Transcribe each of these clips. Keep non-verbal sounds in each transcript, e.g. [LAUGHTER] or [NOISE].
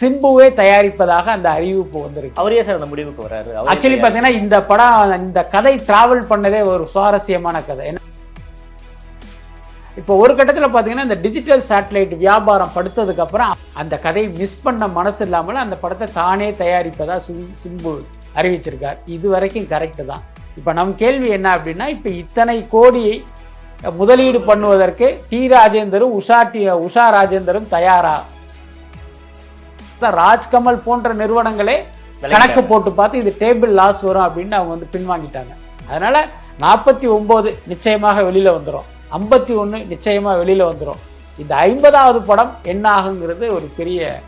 சிம்புவே தயாரிப்பதாக அந்த அறிவிப்பு வந்திருக்கு. அவரே சார் அந்த முடிவுக்கு வராரு ஆக்சுவலி பார்த்தீங்கன்னா இந்த படம் இந்த கதை டிராவல் பண்ணதே ஒரு சுவாரஸ்யமான கதை. என்ன இப்போ ஒரு கட்டத்தில் பார்த்தீங்கன்னா இந்த டிஜிட்டல் சேட்டலைட் வியாபாரம் படுத்ததுக்கு அப்புறம் அந்த கதையை மிஸ் பண்ண மனசு இல்லாமல் அந்த படத்தை தானே தயாரிப்பதா சிம்- சிம்பு அறிவிச்சிருக்கார். இது வரைக்கும் கரெக்டு தான். இப்போ நம் கேள்வி என்ன அப்படின்னா இப்போ இத்தனை கோடியை முதலீடு பண்ணுவதற்கு டி ராஜேந்தரும் உஷா டி உஷா ராஜேந்தரும் தயாரா? ராஜ்கமல் போன்ற நிறுவனங்களே கணக்கு போட்டு பார்த்து இது டேபிள் லாஸ் வரும் அப்படின்னு அவங்க வந்து பின்வாங்கிட்டாங்க. அதனால நாற்பத்தி ஒம்பது நிச்சயமாக வெளியில வந்துடும் ஐம்பத்தி ஒன்று நிச்சயமாக வெளியில வந்துடும் இந்த ஐம்பதாவது படம் என்ன ஆகுங்கிறது ஒரு பெரிய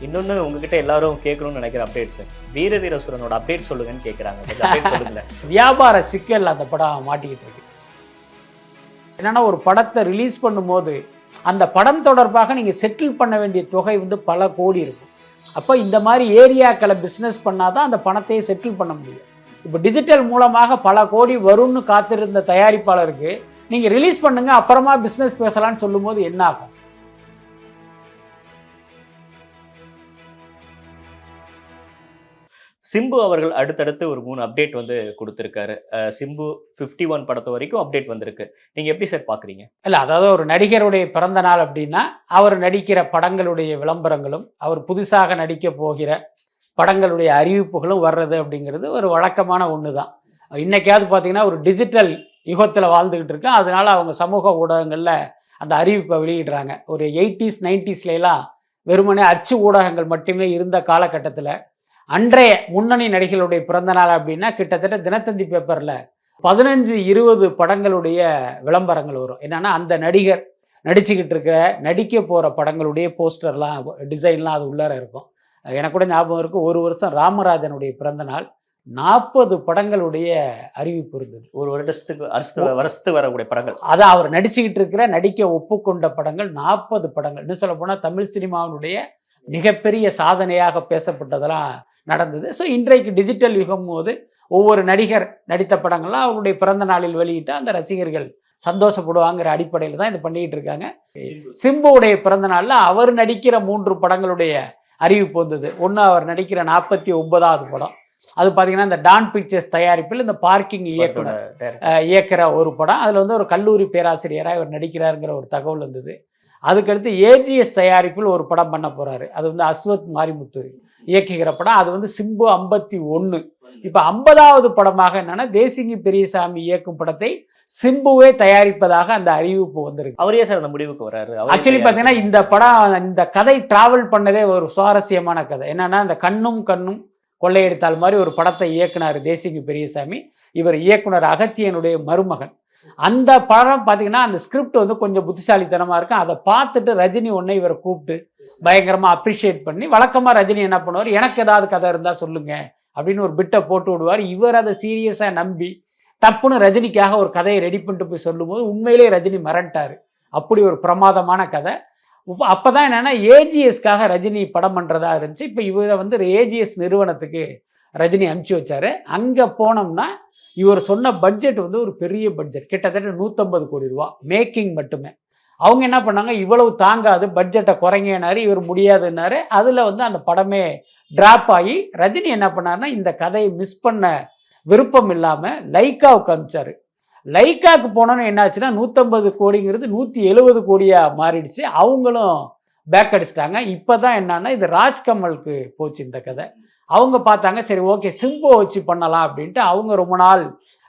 இன்னொன்னு உங்ககிட்ட எல்லாரும் கேட்கணும்னு நினைக்கிற அப்டேட் சார் வீர வீரசுரனோட அப்டேட் சொல்லுங்கன்னு கேட்கறாங்க. [LAUGHS] வியாபார சிக்கல் அந்த படம் மாட்டிக்கிட்டு இருக்கு. என்னன்னா ஒரு படத்தை ரிலீஸ் பண்ணும்போது அந்த படம் தொடர்பாக நீங்கள் செட்டில் பண்ண வேண்டிய தொகை வந்து பல கோடி இருக்கும். அப்போ இந்த மாதிரி ஏரியாக்களை பிஸ்னஸ் பண்ணாதான் அந்த பணத்தையே செட்டில் பண்ண முடியும். இப்போ டிஜிட்டல் மூலமாக பல கோடி வரும்னு காத்திருந்த தயாரிப்பாளருக்கு நீங்கள் ரிலீஸ் பண்ணுங்கள் அப்புறமா பிஸ்னஸ் பேசலாம்னு சொல்லும்போது என்ன ஆகும்? சிம்பு அவர்கள் அடுத்தடுத்து ஒரு மூணு அப்டேட் வந்து கொடுத்துருக்காரு. சிம்பு 51 ஒன் படத்து வரைக்கும் அப்டேட் வந்திருக்கு. நீங்க எப்படி சார் பாக்குறீங்க? இல்லை அதாவது ஒரு நடிகருடைய பிறந்த நாள் அப்படின்னா அவர் நடிக்கிற படங்களுடைய விளம்பரங்களும் அவர் புதுசாக நடிக்க போகிற படங்களுடைய அறிவிப்புகளும் வர்றது அப்படிங்கிறது ஒரு வழக்கமான ஒன்று தான் இன்னைக்காவது பார்த்தீங்கன்னா ஒரு டிஜிட்டல் யுகத்தில் வாழ்ந்துக்கிட்டு இருக்கோம். அதனால அவங்க சமூக ஊடகங்களில் அந்த அறிவிப்பை வெளியிடுறாங்க. ஒரு எயிட்டிஸ் நைன்டிஸ்லாம் வெறுமனே அச்சு ஊடகங்கள் மட்டுமே இருந்த காலகட்டத்தில் அன்றைய முன்னணி நடிகர்களுடைய பிறந்த நாள் அப்படின்னா கிட்டத்தட்ட தினத்தந்தி பேப்பரில் பதினஞ்சு இருபது படங்களுடைய விளம்பரங்கள் வரும். என்னன்னா அந்த நடிகர் நடிச்சுக்கிட்டு இருக்கிற நடிக்க போகிற படங்களுடைய போஸ்டர்லாம் டிசைன்லாம் அது உள்ளார இருக்கும். எனக்கு கூட ஞாபகம் இருக்கு ஒரு வருஷம் ராமராஜனுடைய பிறந்த நாள் நாற்பது படங்களுடைய அறிவிப்பு இருந்தது. ஒரு வருடத்துக்கு வருஷத்து வருஷத்துக்கு வரக்கூடிய படங்கள். அதான் அவர் நடிச்சுக்கிட்டு இருக்கிற நடிக்க ஒப்புக்கொண்ட படங்கள் நாற்பது படங்கள். இன்னும் சொல்ல போனால் தமிழ் சினிமாவினுடைய மிகப்பெரிய சாதனையாக பேசப்பட்டதெல்லாம் நடந்தது. ஸோ இன்றைக்கு டிஜிட்டல் யுகம் போது ஒவ்வொரு நடிகர் நடித்த படங்கள்லாம் அவருடைய பிறந்த நாளில் வெளியிட்டு அந்த ரசிகர்கள் சந்தோஷப்படுவாங்கிற அடிப்படையில் தான் இது பண்ணிக்கிட்டு இருக்காங்க. சிம்புவுடைய பிறந்த நாளில் அவர் நடிக்கிற மூன்று படங்களுடைய அறிவிப்பு வந்தது. ஒன்று அவர் நடிக்கிற நாற்பத்தி ஒன்பதாவது படம். அது பார்த்தீங்கன்னா இந்த டான் பிக்சர்ஸ் தயாரிப்பில் இந்த பார்க்கிங் இயக்குனர் இயக்குற ஒரு படம். அதில் வந்து ஒரு கல்லூரி பேராசிரியராக இவர் நடிக்கிறாருங்கிற ஒரு தகவல் வந்தது. அதுக்கடுத்து ஏஜிஎஸ் தயாரிப்பில் ஒரு படம் பண்ண போறாரு. அது வந்து அஸ்வத் மாரிமுத்து. இயக்குகிற படம். அது வந்து சிம்பு ஐம்பத்தி ஒன்று இப்போ ஐம்பதாவது படமாக என்னன்னா தேசிங்கி பெரியசாமி இயக்கும் படத்தை சிம்புவே தயாரிப்பதாக அந்த அறிவிப்பு வந்திருக்கு. அவரே சார் அந்த முடிவுக்கு வராரு அவரே ஆக்சுவலி பார்த்தீங்கன்னா இந்த படம் இந்த கதை டிராவல் பண்ணதே ஒரு சுவாரஸ்யமான கதை. என்னன்னா இந்த கண்ணும் கண்ணும் கொள்ளையடித்தால் மாதிரி ஒரு படத்தை இயக்குனார் தேசிங்க பெரியசாமி. இவர் இயக்குனர் அகத்தியனுடைய மருமகன். அந்த படம் பார்த்தீங்கன்னா அந்த ஸ்கிரிப்ட் வந்து கொஞ்சம் புத்திசாலித்தனமாக இருக்கும் அதை பார்த்துட்டு ரஜினி ஒன்றை இவரை கூப்பிட்டு பயங்கரமாக அப்ரிஷியேட் பண்ணி வழக்கமாக ரஜினி என்ன பண்ணுவார்? எனக்கு ஏதாவது கதை இருந்தால் சொல்லுங்க அப்படின்னு ஒரு பிட்டை போட்டு விடுவார். இவர் அதை சீரியஸாக நம்பி டப்புன்னு ரஜினிக்காக ஒரு கதையை ரெடி பண்ணிட்டு போய் சொல்லும்போது உண்மையிலே ரஜினி மிரண்டார். அப்படி ஒரு பிரமாதமான கதை. இப்போ அப்போ தான் என்னென்னா ஏஜிஎஸ்க்காக ரஜினி படம் பண்ணுறதா இருந்துச்சு. இப்போ இவரை வந்து ஏஜிஎஸ் நிறுவனத்துக்கு ரஜினி அனுப்பிச்சி வச்சாரு. அங்கே போனோம்னா இவர் சொன்ன பட்ஜெட் வந்து ஒரு பெரிய பட்ஜெட் கிட்டத்தட்ட நூற்றம்பது கோடி ரூபா. மேக்கிங் மட்டுமே. அவங்க என்ன பண்ணாங்க? இவ்வளவு தாங்காது பட்ஜெட்டை குறைங்கனாரு இவர் முடியாதுன்னாரு. அதில் வந்து அந்த படமே ட்ராப் ஆகி ரஜினி என்ன பண்ணாருன்னா இந்த கதையை மிஸ் பண்ண விருப்பம் இல்லாமல் லைக்காவுக்கு அமிச்சார் லைக்காவுக்கு போனோன்னு என்னாச்சுன்னா நூற்றம்பது கோடிங்கிறது நூற்றி எழுபது கோடியாக மாறிடுச்சு. அவங்களும் பேக் அடிச்சிட்டாங்க. இப்போ தான் என்னன்னா இது ராஜ்கமலுக்கு போச்சு இந்த கதை. அவங்க பார்த்தாங்க சரி ஓகே சிம்போ வச்சு பண்ணலாம் அப்படின்ட்டு அவங்க ரொம்ப நாள்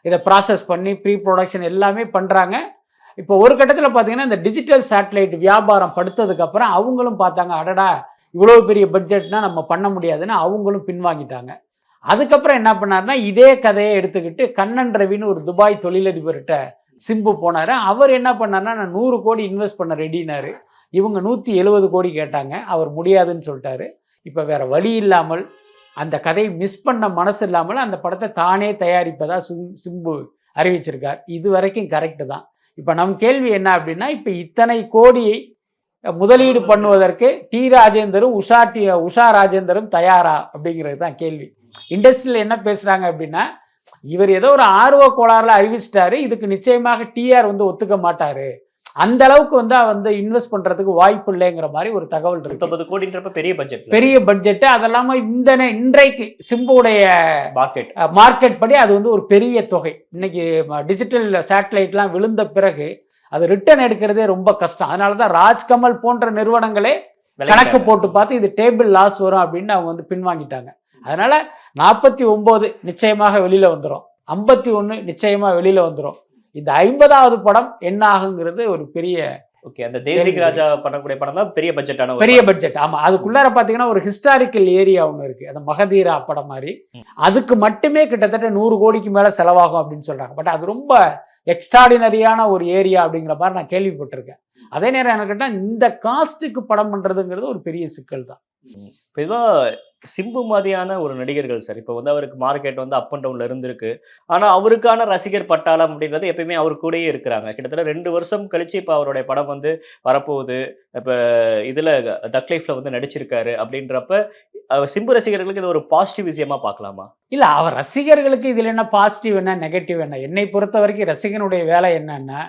இதை ப்ராசஸ் பண்ணி ப்ரீ ப்ரொடக்ஷன் எல்லாமே பண்ணுறாங்க இப்போ ஒரு கட்டத்தில் பார்த்தீங்கன்னா இந்த டிஜிட்டல் சேட்டலைட் வியாபாரம் படுத்ததுக்கப்புறம் அவங்களும் பார்த்தாங்க அடடா இவ்வளோ பெரிய பட்ஜெட்னா நம்ம பண்ண முடியாதுன்னு அவங்களும் பின்வாங்கிட்டாங்க. அதுக்கப்புறம் என்ன பண்ணாருன்னா இதே கதையை எடுத்துக்கிட்டு கண்ணன் ரவின்னு ஒரு துபாய் தொழிலதிபர்கிட்ட சிம்பு போனார். அவர் என்ன பண்ணார்னா நான் நூறு கோடி இன்வெஸ்ட் பண்ண ரெடினாரு இவங்க நூற்றி எழுபது கோடி கேட்டாங்க. அவர் முடியாதுன்னு சொல்லிட்டாரு. இப்போ வேறு வழி இல்லாமல் அந்த கதையை மிஸ் பண்ண மனசு இல்லாமல் அந்த படத்தை தானே தயாரிப்பதாக சிம் சிம்பு அறிவிச்சிருக்கார். இது வரைக்கும் கரெக்டு தான். இப்போ நம் கேள்வி என்ன அப்படின்னா இப்போ இத்தனை கோடியை முதலீடு பண்ணுவதற்கு டி ராஜேந்தரும் உஷா டி உஷா ராஜேந்தரும் தயாரா அப்படிங்கிறது தான் கேள்வி. இண்டஸ்ட்ரியில் என்ன பேசுகிறாங்க அப்படின்னா இவர் ஏதோ ஒரு ஆர்வ கோளாறுல அறிவிச்சிட்டாரு இதுக்கு நிச்சயமாக டிஆர் வந்து ஒத்துக்க மாட்டாரு. அந்த அளவுக்கு வந்து வந்து இன்வெஸ்ட் பண்றதுக்கு வாய்ப்பு இல்லைங்கிற மாதிரி ஒரு தகவல் இருக்கு. கோடின்றப்ப பெரிய பட்ஜெட் பெரிய பட்ஜெட் அதெல்லாம இந்த இன்றைக்கு சிம்புடைய மார்க்கெட் மார்க்கெட் படி அது வந்து ஒரு பெரிய தொகை. இன்னைக்கு டிஜிட்டல் சேட்டலைட்லாம் விழுந்த பிறகு அது ரிட்டர்ன் எடுக்கிறதே ரொம்ப கஷ்டம். அதனால தான் ராஜ்கமல் போன்ற நிறுவனங்களே கணக்கு போட்டு பார்த்து இது டேபிள் லாஸ் வரும் அப்படின்னு அவங்க வந்து பின்வாங்கிட்டாங்க. அதனால நாற்பத்தி ஒன்பது நிச்சயமாக வெளியில வந்துடும் ஐம்பத்தி ஒன்று நிச்சயமா வெளியில வந்துடும் இந்த ஐம்பதாவது படம் என்ன ஆகுங்கிறது ஒரு பெரிய ஓகே அந்த தேசிக் ராஜா பண்ணக்கூடிய படம் தான் பெரிய பட்ஜெட்டான பெரிய பட்ஜெட் ஆமா அதுக்குள்ளார பாத்தீங்கன்னா ஒரு ஹிஸ்டாரிக்கல் ஏரியா ஒன்று இருக்கு. அந்த மகதீரா படம் மாதிரி. அதுக்கு மட்டுமே கிட்டத்தட்ட நூறு கோடிக்கு மேல செலவாகும் அப்படின்னு சொல்றாங்க. பட் அது ரொம்ப எக்ஸ்ட்ராடினரியான ஒரு ஏரியா அப்படிங்கிற மாதிரி நான் கேள்விப்பட்டிருக்கேன். அதே நேரம் எனக்கு கேட்டா இந்த காஸ்ட்டுக்கு படம் பண்றதுங்கிறது ஒரு பெரிய சிக்கல் தான். பொதுவா சிம்பு மாதிரியான ஒரு நடிகர்கள் சார். இப்போ வந்து அவருக்கு மார்க்கெட் வந்து அப் அண்ட் டவுனில் இருந்திருக்கு. ஆனால் அவருக்கான ரசிகர் பட்டாளம் அப்படின்றது எப்பயுமே அவர் கூடயே இருக்கிறாங்க. கிட்டத்தட்ட ரெண்டு வருஷம் கழித்து இப்போ அவருடைய படம் வந்து வரப்போகுது. இப்போ இதில் தக் லைஃப்பில் வந்து நடிச்சிருக்காரு அப்படின்றப்ப சிம்பு ரசிகர்களுக்கு இது ஒரு பாசிட்டிவ் விஷயமா பார்க்கலாமா? இல்லை அவர் ரசிகர்களுக்கு இதில் என்ன பாசிட்டிவ் என்ன நெகட்டிவ் என்ன? என்னை பொறுத்த வரைக்கும் ரசிகனுடைய வேலை என்னென்னா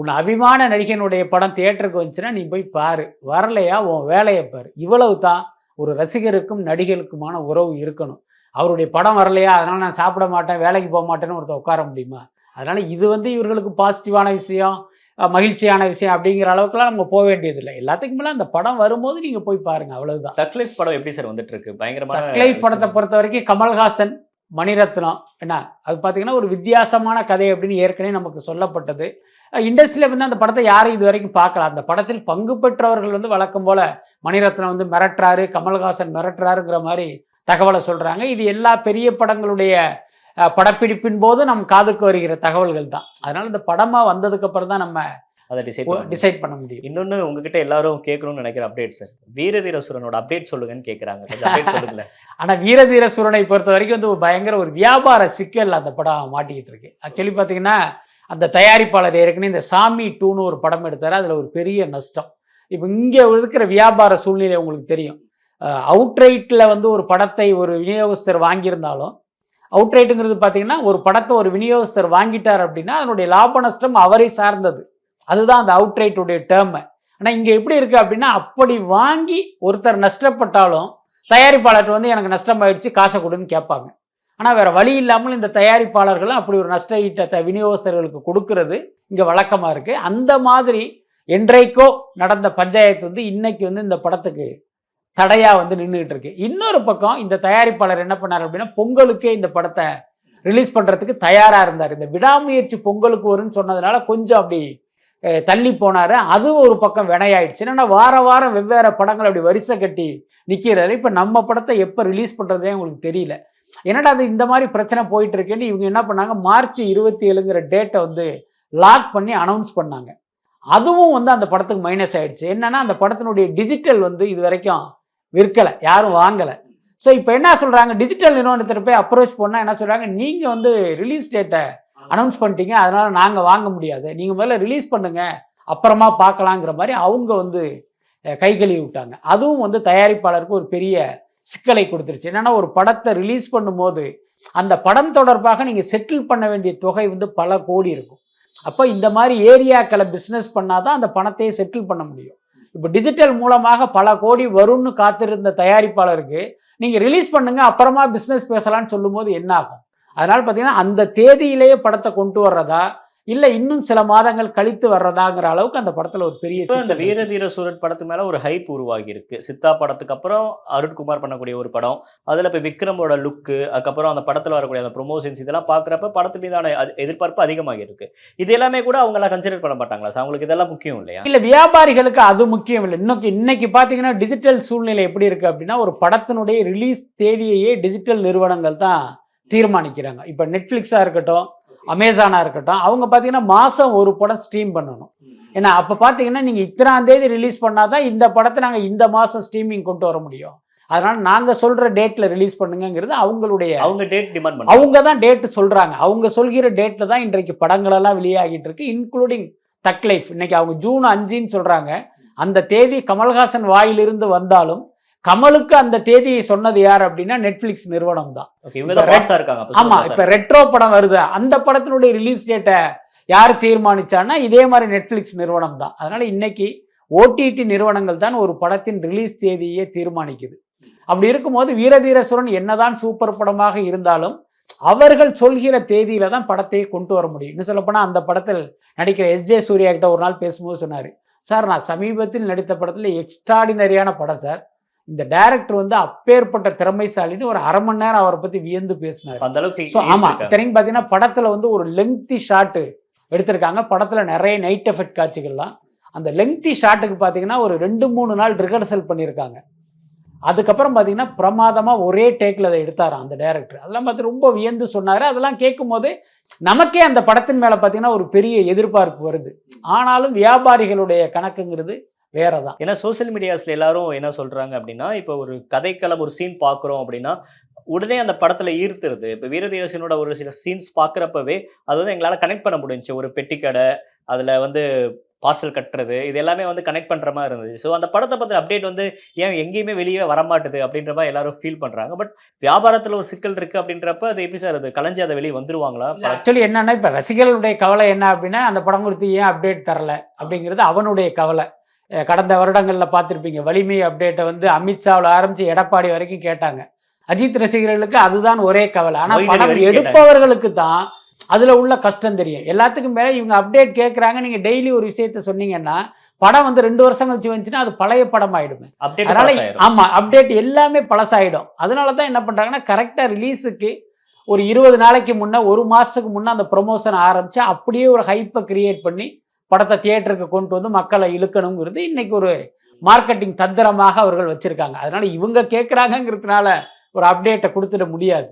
உன் அபிமான நடிகனுடைய படம் தியேட்டருக்கு வந்துச்சுன்னா நீ போய் பாரு. வரலையா? உன் வேலையை பாரு. இவ்வளவு தான் ஒரு ரசிகருக்கும் நடிகருக்குமான உறவு இருக்கணும். அவருடைய படம் வரலையா? அதனால நான் சாப்பிட மாட்டேன் வேலைக்கு போக மாட்டேன்னு ஒருத்தர் உட்கார முடியுமா? அதனால இது வந்து இவர்களுக்கு பாசிட்டிவான விஷயம் மகிழ்ச்சியான விஷயம் அப்படிங்கிற அளவுக்குலாம் நம்ம போக வேண்டியதில்லை. எல்லாத்துக்கும் மேலே அந்த படம் வரும்போது நீங்க போய் பாருங்க அவ்வளவுதான். தக் லைஃப் படம் எப்படி சார் வந்துட்டு இருக்கு? பயங்கரமான தக்லைஃப் படத்தை பொறுத்த வரைக்கும் கமல்ஹாசன் மணிரத்னம் என்ன? அது பார்த்தீங்கன்னா ஒரு வித்தியாசமான கதை அப்படின்னு ஏற்கனவே நமக்கு சொல்லப்பட்டது. இண்டஸ்ட்ரியில் வந்து அந்த படத்தை யாரும் இது வரைக்கும் பார்க்கல. அந்த படத்தில் பங்கு பெற்றவர்கள் வந்து வழக்கம் போல மணிரத்னம் வந்து மிரட்டுறாரு கமல்ஹாசன் மிரட்டுறாருங்கிற மாதிரி தகவலை சொல்கிறாங்க இது எல்லா பெரிய படங்களுடைய படப்பிடிப்பின் போது நம் காதுக்கு வருகிற தகவல்கள் தான். அதனால இந்த படமாக வந்ததுக்கு அப்புறம் தான் நம்ம அதை டிசைட் டிசைட் பண்ண முடியும். இன்னொன்னு உங்ககிட்ட எல்லாரும் கேட்கணும்னு நினைக்கிற அப்டேட் சார் வீரதீரசுரனோட அப்டேட் சொல்லுங்கன்னு கேக்குறாங்க. கொஞ்சம் update சொல்லுங்களேன். [LAUGHS] ஆனா வீரதீர சூரனை பொறுத்த வரைக்கும் வந்து ஒரு பயங்கர ஒரு வியாபார சிக்கல் அந்த படம் மாட்டிக்கிட்டு இருக்கு. ஆக்சுவலி பார்த்தீங்கன்னா அந்த தயாரிப்பாளர் ஏற்கனவே இந்த சாமி டூன்னு ஒரு படம் எடுத்தார். அதில் ஒரு பெரிய நஷ்டம். இப்போ இங்கே இருக்கிற வியாபார சூழ்நிலை உங்களுக்கு தெரியும். அவுட்ரைட்டில் வந்து ஒரு படத்தை ஒரு விநியோகஸ்தர் வாங்கியிருந்தாலும் அவுட்ரைட்டுங்கிறது பார்த்தீங்கன்னா ஒரு படத்தை ஒரு விநியோகஸ்தர் வாங்கிட்டார் அப்படின்னா அதனுடைய லாப நஷ்டம் அவரை சார்ந்தது. அதுதான் அந்த அவுட்ரைட்டுடைய டேர்மை ஆனால் இங்கே எப்படி இருக்குது அப்படின்னா அப்படி வாங்கி ஒருத்தர் நஷ்டப்பட்டாலும் தயாரிப்பாளர்கிட்ட வந்து எனக்கு நஷ்டமாயிடுச்சு காசை கொடுன்னு கேட்பாங்க. ஆனால் வேறு வழி இல்லாமல் இந்த தயாரிப்பாளர்கள் அப்படி ஒரு நஷ்ட ஈட்டத்தை விநியோகஸ்தர்களுக்கு கொடுக்கறது இங்கே வழக்கமாக இருக்குது அந்த மாதிரி என்றைக்கோ நடந்த பஞ்சாயத்து வந்து இன்னைக்கு வந்து இந்த படத்துக்கு தடையாக வந்து நின்றுகிட்டு இருக்கு. இன்னொரு பக்கம் இந்த தயாரிப்பாளர் என்ன பண்ணார் அப்படின்னா பொங்கலுக்கே இந்த படத்தை ரிலீஸ் பண்ணுறதுக்கு தயாராக இருந்தார். இந்த விடாமுயற்சி பொங்கலுக்கு வரும்னு சொன்னதுனால கொஞ்சம் அப்படி தள்ளி போனார். அது ஒரு பக்கம் வினையாயிடுச்சு. என்னென்னா வார வாரம் வெவ்வேறு படங்கள் அப்படி வரிசை கட்டி நிற்கிறாரு இப்போ நம்ம படத்தை எப்போ ரிலீஸ் பண்ணுறதே உங்களுக்கு தெரியல. என்னடா அது இந்த மாதிரி பிரச்சனை போயிட்டு இருக்கேன்னு இவங்க என்ன பண்ணாங்க? மார்ச் இருபத்தி ஏழுங்கிற டேட்டை வந்து லாக் பண்ணி அனௌன்ஸ் பண்ணாங்க. அதுவும் வந்து அந்த படத்துக்கு மைனஸ் ஆயிடுச்சு. என்னன்னா அந்த படத்தினுடைய டிஜிட்டல் வந்து இது வரைக்கும் விற்கலை. யாரும் வாங்கலை. ஸோ இப்போ என்ன சொல்கிறாங்க டிஜிட்டல் நிறுவனத்தில் போய் அப்ரோச் பண்ணால் என்ன சொல்கிறாங்க நீங்கள் வந்து ரிலீஸ் டேட்டை அனௌன்ஸ் பண்ணிட்டீங்க அதனால் நாங்கள் வாங்க முடியாது. நீங்கள் முதல்ல ரிலீஸ் பண்ணுங்க அப்புறமா பார்க்கலாங்கிற மாதிரி அவங்க வந்து கை கழுவி விட்டாங்க. அதுவும் வந்து தயாரிப்பாளருக்கு ஒரு பெரிய சிக்கலை கொடுத்துருச்சு. என்னென்னா ஒரு படத்தை ரிலீஸ் பண்ணும்போது அந்த படம் தொடர்பாக நீங்கள் செட்டில் பண்ண வேண்டிய தொகை வந்து பல கோடி இருக்கும். அப்போ இந்த மாதிரி ஏரியாக்களை பிஸ்னஸ் பண்ணாதான் அந்த பணத்தையே செட்டில் பண்ண முடியும். இப்போ டிஜிட்டல் மூலமாக பல கோடி வரும்னு காத்திருந்த தயாரிப்பாளருக்கு நீங்கள் ரிலீஸ் பண்ணுங்கள் அப்புறமா பிஸ்னஸ் பேசலான்னு சொல்லும்போது என்ன ஆகும்? அதனால பார்த்தீங்கன்னா அந்த தேதியிலேயே படத்தை கொண்டு வர்றதா இல்லை இன்னும் சில மாதங்கள் கழித்து வர்றதாங்கிற அளவுக்கு அந்த படத்தில் ஒரு பெரிய இந்த இருக்கு. வீரதீர சூரன் படத்துக்கு மேல ஒரு ஹைப் உருவாகி இருக்கு சித்தா படத்துக்கு அப்புறம் அருண்குமார் பண்ணக்கூடிய ஒரு படம். அதுல இப்ப விக்ரமோட லுக்கு அதுக்கப்புறம் அந்த படத்துல வரக்கூடிய அந்த ப்ரொமோஷன்ஸ் இதெல்லாம் பாக்குறப்ப படத்து மீதான எதிர்பார்ப்பு அதிகமாகி இருக்கு இது எல்லாமே கூட அவங்க எல்லாம் கன்சிடர் பண்ண மாட்டாங்களா? சார் அவங்களுக்கு இதெல்லாம் முக்கியம் இல்லையா? இல்ல வியாபாரிகளுக்கு அது முக்கியம் இல்லை. இன்னைக்கு இன்னைக்கு பாத்தீங்கன்னா டிஜிட்டல் சூழ்நிலை எப்படி இருக்கு அப்படின்னா ஒரு படத்தினுடைய ரிலீஸ் தேதியையே டிஜிட்டல் நிறுவனங்கள் தான் தீர்மானிக்கிறாங்க. இப்போ நெட்ஃப்ளிக்ஸாக இருக்கட்டும் அமேசானாக இருக்கட்டும் அவங்க பார்த்தீங்கன்னா மாதம் ஒரு படம் ஸ்ட்ரீம் பண்ணணும். ஏன்னா அப்போ பார்த்தீங்கன்னா நீங்கள் இத்தனாம் தேதி ரிலீஸ் பண்ணாதான் இந்த படத்தை நாங்கள் இந்த மாதம் ஸ்ட்ரீமிங் கொண்டு வர முடியும். அதனால நாங்கள் சொல்கிற டேட்டில் ரிலீஸ் பண்ணுங்கங்கிறது அவங்களுடைய அவங்க டேட் டிமாண்ட் அவங்க தான் டேட்டு சொல்றாங்க. அவங்க சொல்கிற டேட்ல தான் இன்றைக்கு படங்கள் எல்லாம் வெளியாகிட்டு இருக்கு இன்க்ளூடிங் தக் லைஃப் இன்னைக்கு அவங்க ஜூன் அஞ்சுன்னு சொல்றாங்க. அந்த தேதி கமல்ஹாசன் வாயிலிருந்து வந்தாலும் கமலுக்கு அந்த தேதியை சொன்னது யார் அப்படின்னா நெட்ஃபிளிக்ஸ் நிறுவனம் தான். ஆமா இப்ப ரெட்ரோ படம் வருது. அந்த படத்தினுடைய ரிலீஸ் டேட்டை யார் தீர்மானிச்சான்னா இதே மாதிரி நெட்ஃப்ளிக்ஸ் நிறுவனம் தான். அதனால இன்னைக்கு ஓடிடி நிறுவனங்கள் தான் ஒரு படத்தின் ரிலீஸ் தேதியை தீர்மானிக்குது. அப்படி இருக்கும்போது வீரதீரசுரன் என்னதான் சூப்பர் படமாக இருந்தாலும் அவர்கள் சொல்கிற தேதியில தான் படத்தை கொண்டு வர முடியும். இன்னும் சொல்லப்போனால் அந்த படத்தில் நடிக்கிற எஸ் ஜே சூர்யா கிட்ட ஒரு நாள் பேசும்போது சொன்னார் சார் நான் சமீபத்தில் நடித்த படத்தில் எக்ஸ்ட்ராடினரியான படம் சார். இந்த டைரக்டர் வந்து அப்பேற்பட்ட திறமைசாலின்னு ஒரு அரை மணி நேரம் அவரை பற்றி வியந்து பேசினார். அந்த அளவுக்கு ஈர்த்திருக்காங்க. இத்தனைக்கும் பார்த்தீங்கன்னா படத்தில் வந்து ஒரு லெங்க்தி ஷாட்டு எடுத்திருக்காங்க. படத்தில் நிறைய நைட் எஃபெக்ட் காட்சிகள்லாம். அந்த லெங்க்தி ஷாட்டுக்கு பார்த்தீங்கன்னா ஒரு ரெண்டு மூணு நாள் ரிஹர்சல் பண்ணியிருக்காங்க. அதுக்கப்புறம் பார்த்தீங்கன்னா பிரமாதமாக ஒரே டேக்கில் அதை எடுத்தாராம் அந்த டைரக்டர் அதெல்லாம் பார்த்து ரொம்ப வியந்து சொன்னார். அதெல்லாம் கேட்கும்போது நமக்கே அந்த படத்தின் மேலே பார்த்தீங்கன்னா ஒரு பெரிய எதிர்பார்ப்பு வருது. ஆனாலும் வியாபாரிகளுடைய கணக்குங்கிறது வேற தான் ஏன்னா சோஷியல் மீடியாஸ்ல எல்லாரும் என்ன சொல்றாங்க அப்படின்னா இப்போ ஒரு கதைக்களம் ஒரு சீன் பார்க்குறோம் அப்படின்னா உடனே அந்த படத்துல ஈர்த்துருது. இப்போ வீரதீரசனோட ஒரு சில சீன்ஸ் பார்க்குறப்பவே அது வந்து எங்களால் கனெக்ட் பண்ண முடிஞ்சுச்சு. ஒரு பெட்டிக்கடை அதுல வந்து பார்சல் கட்டுறது இது எல்லாமே வந்து கனெக்ட் பண்ற மாதிரி இருந்துச்சு. ஸோ அந்த படத்தை பத்தி அப்டேட் வந்து ஏன் எங்கேயுமே வெளியே வரமாட்டுது அப்படின்ற மாதிரி எல்லாரும் ஃபீல் பண்றாங்க. பட் வியாபாரத்துல ஒரு சிக்கல் இருக்கு அப்படின்றப்ப அது எப்படி சார் அது கலைஞ்சு அதை வெளியே வந்துருவாங்களா? ஆக்சுவலி என்னன்னா இப்போ ரசிகர்களுடைய கவலை என்ன அப்படின்னா அந்த படம் குறித்து ஏன் அப்டேட் தரல அப்படிங்கிறது அவனுடைய கவலை. கடந்த வருடங்களில் பார்த்துருப்பீங்க. வலிமை அப்டேட்டை வந்து அமித்ஷாவில் ஆரம்பித்து எடப்பாடி வரைக்கும் கேட்டாங்க. அஜித் ரசிகர்களுக்கு அதுதான் ஒரே கவலை. ஆனால் படம் எடுப்பவர்களுக்கு தான் அதில் உள்ள கஷ்டம் தெரியும். எல்லாத்துக்கும் மேலே இவங்க அப்டேட் கேட்குறாங்க நீங்கள் டெய்லி ஒரு விஷயத்த சொன்னீங்கன்னா படம் வந்து ரெண்டு வருஷம் கழிச்சு வந்துச்சுன்னா அது பழைய படம் அப்டேட் அதனால ஆயிரும் ஆமா அப்டேட் எல்லாமே பழசாயிடும். அதனால தான் என்ன பண்றாங்கன்னா கரெக்டா ரிலீஸுக்கு ஒரு இருபது நாளைக்கு முன்ன ஒரு மாசத்துக்கு முன்ன அந்த ப்ரொமோஷன் ஆரம்பிச்சு அப்படியே ஒரு ஹைப்பை கிரியேட் பண்ணி படத்தை தியேட்டருக்கு கொண்டு வந்து மக்களை இழுக்கணுங்கிறது இன்னைக்கு ஒரு மார்க்கெட்டிங் தந்திரமாக அவர்கள் வச்சுருக்காங்க. அதனால் இவங்க கேட்குறாங்கங்கிறதுனால ஒரு அப்டேட்டை கொடுத்துட முடியாது.